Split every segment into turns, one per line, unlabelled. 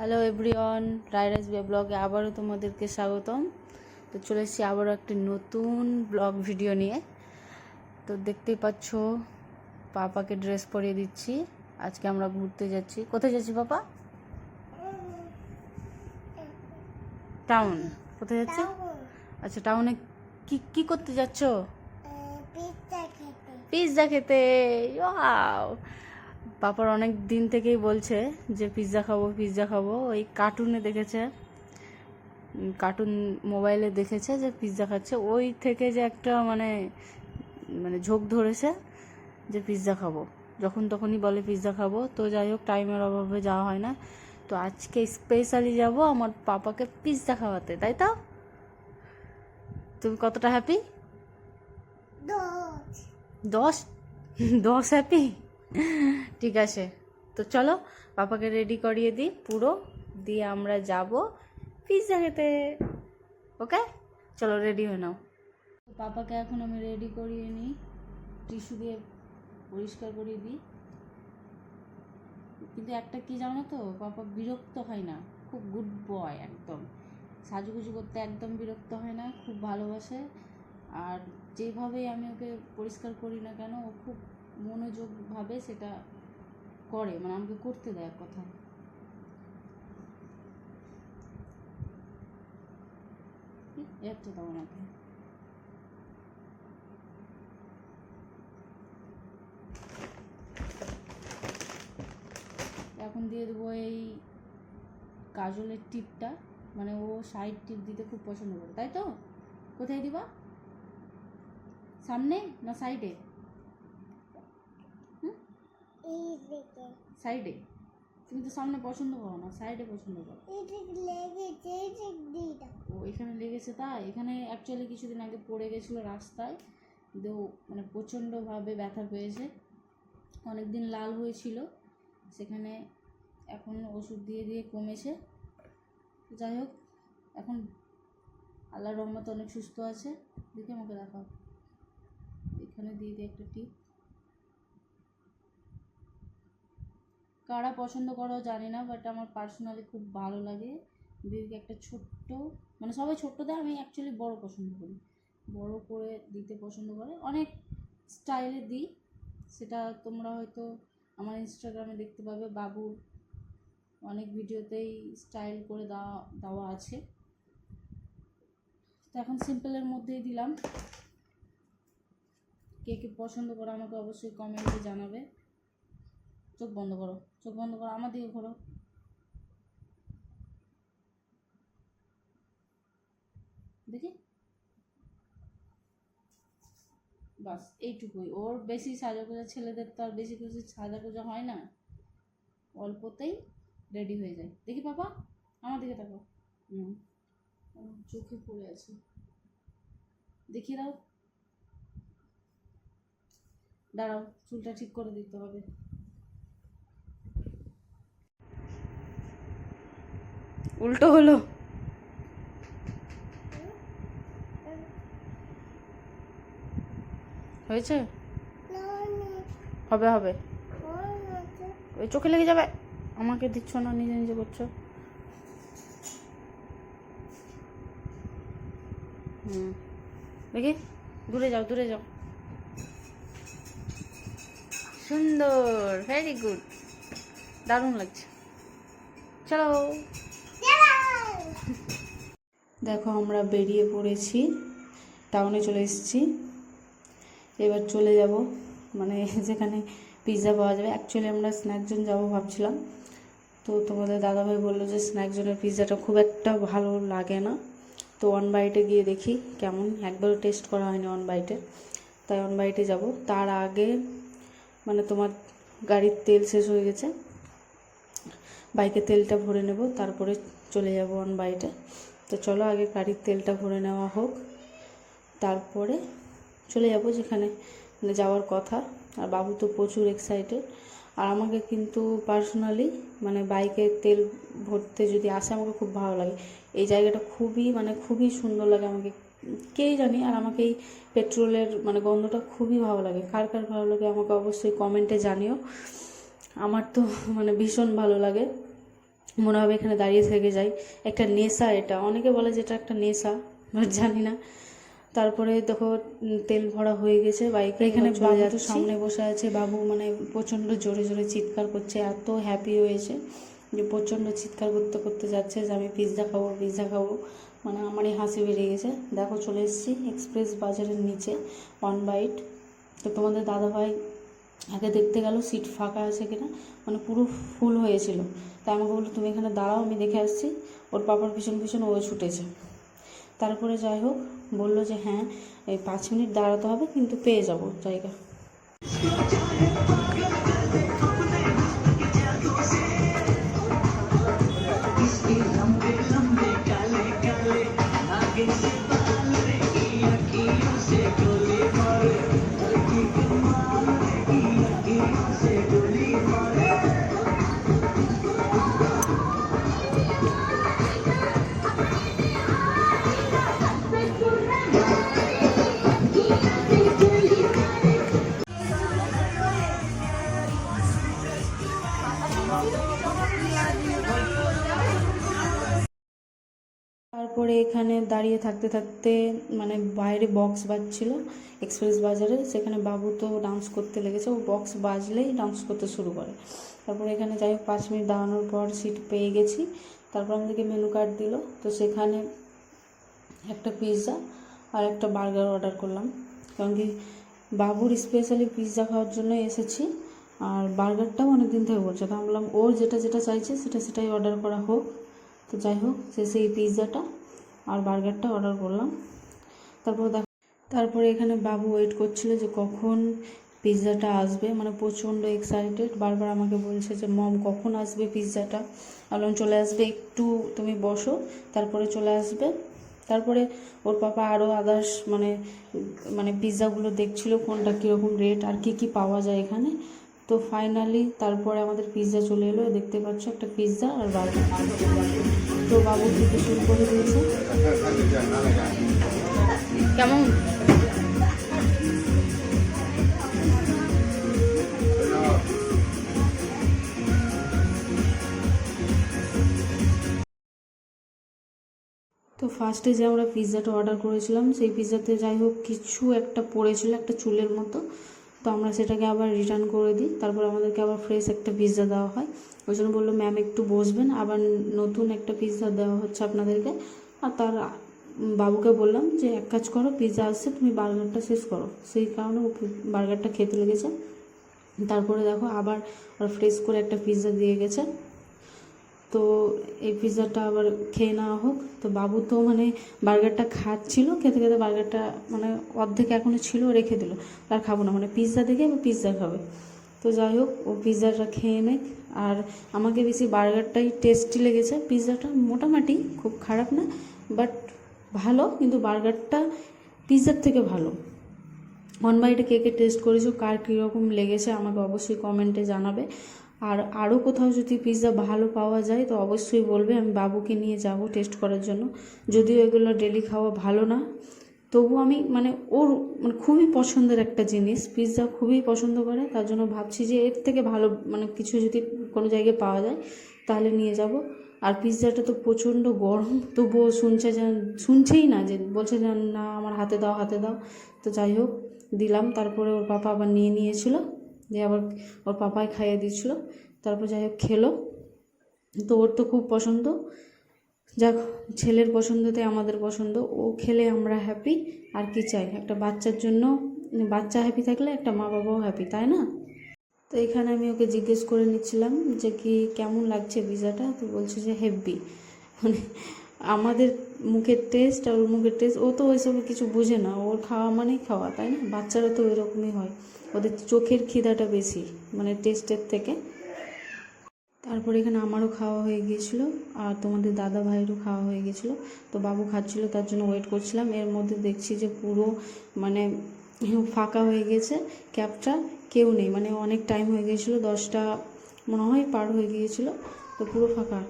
Hello everyone রাইরাস বে ব্লগে আবারও তোমাদেরকে স্বাগতম। তো চলে এসেছি আবারও একটি নতুন ব্লগ ভিডিও নিয়ে। তো দেখতেই পাচ্ছ পাপাকে ড্রেস পরিয়ে দিচ্ছি। আজকে আমরা ঘুরতে যাচ্ছি। কোথায় যাচ্ছি পাপা? টাউন কোথায় যাচ্ছি? আচ্ছা টাউনে কি কি করতে যাচ্ছ? পিৎজা খেতে। ওয়াও পাপার অনেক দিন থেকেই বলছে যে পিৎজা খাব পিৎজা খাব। ওই কার্টুনে দেখেছে কার্টুন মোবাইলে দেখেছে যে পিৎজা খাচ্ছে। ওই থেকে যে একটা মানে মানে ঝোঁক ধরেছে যে পিৎজা খাব। যখন তখনই বলে পিৎজা খাব। তো যাই হোক টাইমের অভাবে যাওয়া হয় না। তো আজকে স্পেশালি যাব আমার পাপাকে পিৎজা খাওয়াতে তাই তো? তুমি কতটা হ্যাপি দশ। দশ? হ্যাপি ঠিক আছে। তো চলো, পাপাকে রেডি করিয়ে দিই পুরো। দিয়ে আমরা যাব পিৎজা খেতে। ওকে চলো রেডি হয়ে নাও। পাপাকে এখন আমি রেডি করিয়ে নিই। টিস্যু দিয়ে পরিষ্কার করিয়ে দিই। কিন্তু একটা কি জানো তো, পাপা বিরক্ত হয় না। খুব গুড বয় একদম। সাজুগুজু করতে একদম বিরক্ত হয় না, খুব ভালোবাসে। আর যেভাবেই আমি ওকে পরিষ্কার করি না কেন, ও খুব মনোযোগভাবে সেটা করে মানে আমাকে করতে দেয় এক কথায়। এত দাও আমাকে। এখন দিয়ে দেবো এই কাজলের টিপটা মানে ও সাইড টিপ দিতে খুব পছন্দ করে, তাই তো? কোথায় দিবা? সামনে না সাইডে? সাইডে তুমি তো সামনে পছন্দ করো না সাইডে পছন্দ করো। ও এখানে লেগেছে তাই? এখানে অ্যাকচুয়ালি কিছুদিন আগে পড়ে গেছিল রাস্তায়। কিন্তু মানে প্রচণ্ডভাবে ব্যথা পেয়েছে। অনেক দিন লাল হয়েছিল। সেখানে এখন ওষুধ দিয়ে দিয়ে কমেছে। যাই হোক এখন আল্লাহর রহমত অনেক সুস্থ আছে। দেখে আমাকে দেখাও। এখানে দিয়ে দিই একটা টিপ কারা পছন্দ করো জানি না বাট আমার পার্সোনালি খুব ভালো লাগে। দিদিকে একটা ছোট্ট মানে সবাই ছোট্ট দেয় আমি অ্যাকচুয়ালি বড় পছন্দ করি। বড় করে দিতে পছন্দ করে। অনেক স্টাইলে দিই। সেটা তোমরা হয়তো আমার ইনস্টাগ্রামে দেখতে পাবে। বাবুর অনেক ভিডিওতেই স্টাইল করে দেওয়া দেওয়া আছে। তো এখন সিম্পলের মধ্যেই দিলাম। কে কে পছন্দ করো আমাকে অবশ্যই কমেন্টে জানাবে। চোখ বন্ধ করো। চোখ বন্ধ করো, আমার দিকে ঘোরো। দেখি। বাস, এইটুকুই। ওর বেশি সাজা সাজাগোজা ছেলেদের তো আর বেশি বেশি সাজাগোজা হয় না। অল্পতেই রেডি হয়ে যায়। দেখি বাবা আমার দিকে তাকাও। হুম। চোখে পড়ে আছে। দেখিয়ে দাও। দাঁড়াও, চুলটা ঠিক করে দিতে হবে। উল্টো হলো। হয়েছে? হবে হবে। ওই চোখে লেগে যাবে। আমাকে দিচ্ছ না, নিজে নিজে করছ? হুম। দেখি। দূরে যাও দূরে যাও। সুন্দর ভেরি গুড দারুণ লাগছে। চলো। দেখো, আমরা বেরিয়ে পড়েছি। টাউনে চলে এসেছি। এবার চলে যাব মানে যেখানে পিৎজা পাওয়া যাবে। অ্যাকচুয়ালি আমরা স্ন্যাক জোন যাব ভাবছিলাম। তো তোমাদের দাদাভাই বলল যে স্ন্যাক জোনের পিৎজাটা খুব একটা ভালো লাগে না। তো ওয়ান বাইটে গিয়ে দেখি কেমন। একবারও টেস্ট করা হয়নি ওয়ান বাইটে তাই ওয়ান বাইটে যাব। তার আগে মানে তোমার গাড়ির তেল শেষ হয়ে গেছে। বাইকে তেলটা ভরে নেব। তারপরে চলে যাব অন বাইটে তো চলো আগে গাড়ির তেলটা ভরে নেওয়া হোক। তারপরে চলে যাব যেখানে মানে যাওয়ার কথা। আর বাবু তো প্রচুর এক্সাইটেড আর আমাকে কিন্তু পার্সোনালি মানে বাইকে তেল ভরতে যদি আসে, আমাকে খুব ভালো লাগে। এই জায়গাটা খুবই মানে খুবই সুন্দর লাগে আমাকে। কেই জানি, আর আমাকে এই পেট্রোলের মানে গন্ধটা খুবই ভালো লাগে। কার কার ভালো লাগে আমাকে অবশ্যই কমেন্টে জানিও। আমার তো মানে ভীষণ ভালো লাগে। মনে হবে এখানে দাঁড়িয়ে থেকে যাই। একটা নেশা এটা। অনেকে বলে যে এটা একটা নেশা বাট জানি না। তারপরে দেখো তেল ভরা হয়ে গেছে বাইকে এখানে বাবু সামনে বসে আছে। বাবু মানে প্রচণ্ড জোরে জোরে চিৎকার করছে এত হ্যাপি হয়েছে যে প্রচণ্ড চিৎকার করতে করতে যাচ্ছে যে আমি পিৎজা খাব পিৎজা খাব। মানে আমারই হাসি বেরিয়ে গেছে। দেখো চলে এসেছি এক্সপ্রেস বাজারের নিচে অন বাইট তো তোমাদের দাদাভাই আগে দেখতে গেল সিট ফাঁকা আছে কিনা মানে পুরো ফুল হয়েছিল। তাই আমাকে বলল তুমি এখানে দাঁড়াও, আমি দেখে আসছি। ওর পাপার পিছন পিছন ও ছুটেছে। তারপরে যাই হোক, বলল যে হ্যাঁ এই পাঁচ মিনিট দাঁড়াতে হবে, কিন্তু পেয়ে যাব জায়গা। Thank you. এখানে দাঁড়িয়ে থাকতে থাকতে মানে বাইরে বক্স বাজছিল এক্সপ্রেস বাজারে। সেখানে বাবু তো ডান্স করতে লেগেছে, ও বক্স বাজলেই ডান্স করতে শুরু করে। তারপরে এখানে যাই হোক, পাঁচ মিনিট দাঁড়ানোর পর সিট পেয়ে গেছি। তারপর আমাদেরকে মেনু কার্ড দিল। তো সেখানে একটা পিৎজা আর একটা বার্গার অর্ডার করলাম। কারণ কি, বাবুর স্পেশালি পিৎজা খাওয়ার জন্য এসেছি। আর বার্গারটাও অনেক দিন থেকে বলছে। তো আমি বললাম, ওর যেটা যেটা চাইছে, সেটা সেটাই অর্ডার করা হোক। তো যাই হোক, সে সেই পিৎজাটা আর বার্গারটা অর্ডার করলাম। তারপর দেখ, তারপরে এখানে বাবু ওয়েট করছিল যে কখন পিৎজাটা আসবে। মানে প্রচণ্ড এক্সাইটেড বারবার আমাকে বলছে যে, মম, কখন আসবে পিৎজাটা? বললাম, চলে আসবে একটু তুমি বসো, তারপরে চলে আসবে। তারপরে ওর পাপা আরও আদার্স মানে মানে পিৎজাগুলো দেখছিল, কোনটা কীরকম রেট আর কি কি পাওয়া যায় এখানে। তো ফাইনালি তারপরে আমাদের পিৎজা চলে এলো। দেখতে পাচ্ছ একটা পিৎজা আর বার্গার তো বাবু খেতে শুরু করে দিয়েছে। কেমন? তো ফার্স্টে যে আমরা পিৎজাটা অর্ডার করেছিলাম, সেই পিৎজাতে যাই হোক, কিছু একটা পড়েছিল একটা চুলের মতো। তো আমরা সেটাকে আবার রিটার্ন করে দিই। তারপর আমাদেরকে আবার ফ্রেশ একটা পিৎজা দেওয়া হয়। ওই জন্য বলল ম্যাম একটু বসবেন। আবার নতুন একটা পিৎজা দেওয়া হচ্ছে আপনাদেরকে। আর তার বাবুকে বললাম যে, এক কাজ করো পিৎজা আসছে, তুমি বার্গারটা শেষ করো। সেই কারণে ও বার্গারটা খেতে লেগেছে। তারপরে দেখো, আবার ফ্রেশ করে একটা পিৎজা দিয়ে গেছে। তো এই পিৎজাটা আবার খেয়ে নেওয়া হোক। তো বাবু তো মানে বার্গারটা খাচ্ছিল, খেতে খেতে বার্গারটা মানে অর্ধেক এখনও ছিল, রেখে দিল। আর খাব না মানে পিৎজা দেখে এবার পিৎজা খাবে। তো যাই হোক, ও পিৎজাটা খেয়ে নেক। আর আমাকে বেশি বার্গারটাই টেস্টি লেগেছে। পিৎজাটা মোটামুটি খুব খারাপ না, বাট ভালো, কিন্তু বার্গারটা পিৎজার থেকে ভালো। অন বাইটে কে কে টেস্ট করেছ, কার কীরকম লেগেছে, আমাকে অবশ্যই কমেন্টে জানাবে। আর আরও কোথাও যদি পিৎজা ভালো পাওয়া যায়, তো অবশ্যই বলবে, আমি বাবুকে নিয়ে যাব টেস্ট করার জন্য। যদিও এগুলো ডেলি খাওয়া ভালো না, তবু আমি মানে ওর মানে খুবই পছন্দের একটা জিনিস। পিৎজা খুবই পছন্দ করে, তার জন্য ভাবছি যে এর থেকে ভালো মানে কিছু যদি কোনো জায়গায় পাওয়া যায়, তাহলে নিয়ে যাব। আর পিৎজাটা তো প্রচণ্ড গরম, তবুও শুনছে যে শুনছেই না যে, বলছে যে না, আমার হাতে দাও হাতে দাও। তো যাই হোক, দিলাম। তারপরে ওর পাপা আবার নিয়ে নিয়েছিল। দিয়ে আবার ওর পাপাই খাইয়ে দিয়েছিল তারপর যাই হোক খেলো। তো ওর তো খুব পছন্দ। যাক, ছেলের পছন্দতে আমাদের পছন্দ। ও খেলে আমরা হ্যাপি আর কি চাই? একটা বাচ্চার জন্য, বাচ্চা হ্যাপি থাকলে একটা মা বাবাও হ্যাপি তাই না? তো এখানে আমি ওকে জিজ্ঞেস করে নিচ্ছিলাম যে কি, কেমন লাগছে পিজাটা তো বলছে যে হেভি মানে আমাদের মুখের টেস্ট আর ওর মুখের টেস্ট ও তো ওইসব কিছু বুঝে না। ওর খাওয়া মানেই খাওয়া, তাই না? বাচ্চারা তো ওইরকমই হয়। ওদের চোখের খিদাটা বেশি মানে টেস্টের থেকে। তারপর এখানে আমারও খাওয়া হয়ে গিয়েছিল, আর তোমাদের দাদা ভাইয়েরও খাওয়া হয়ে গেছিল তো বাবু খাচ্ছিল, তার জন্য ওয়েট করছিলাম। এর মধ্যে দেখছি যে পুরো মানে ফাঁকা হয়ে গেছে ক্যাবটা কেউ নেই। মানে অনেক টাইম হয়ে গিয়েছিল, দশটা মনে হয় পার হয়ে গিয়েছিল, তো পুরো ফাঁকা।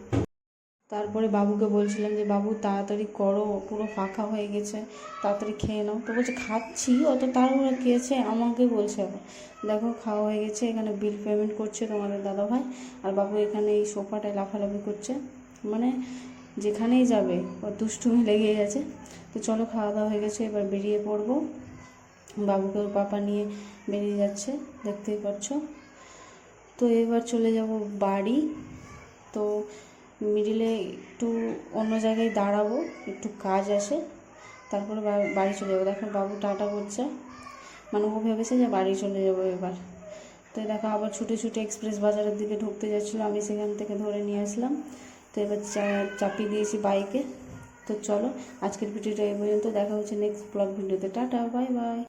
তারপরে বাবুকে বলছিলাম যে, বাবু, তাড়াতাড়ি করো, পুরো ফাঁকা হয়ে গেছে, তাড়াতাড়ি খেয়ে নাও। তো বলছে, খাচ্ছি, অত তাড়াহুড়া খেয়েছে আমাকে বলছে আবার, দেখো, খাওয়া হয়ে গেছে, এখানে বিল পেমেন্ট করছে তোমাদের দাদাভাই, আর বাবু এখানে এই সোফাটায় লাফালাফি করছে। মানে যেখানেই যাবে, ওর দুষ্টুমি লেগেই গেছে তো চলো, খাওয়া দাওয়া হয়ে গেছে, এবার বেরিয়ে পড়ব। বাবুকে ওর পাপা নিয়ে বেরিয়ে যাচ্ছে, দেখতেই পাচ্ছ। তো এবার চলে যাব বাড়ি। তো মিডিলে একটু অন্য জায়গায় দাঁড়াবো, একটু কাজ আসে তারপরে বাড়ি চলে যাব। দেখো বাবু টাটা করছে। মানে ও ভেবেছে যে বাড়ি চলে যাব এবার। তো দেখো আবার ছুটে ছুটে এক্সপ্রেস বাজারের দিকে ঢুকতে যাচ্ছিল। আমি সেখান থেকে ধরে নিয়ে আসলাম। তো এবার চা- চাপিয়ে দিয়েছি বাইকে তো চলো, আজকের ভিডিওটা এই পর্যন্ত। দেখা হচ্ছে নেক্সট ব্লগ ভিডিওতে টাটা বাই বাই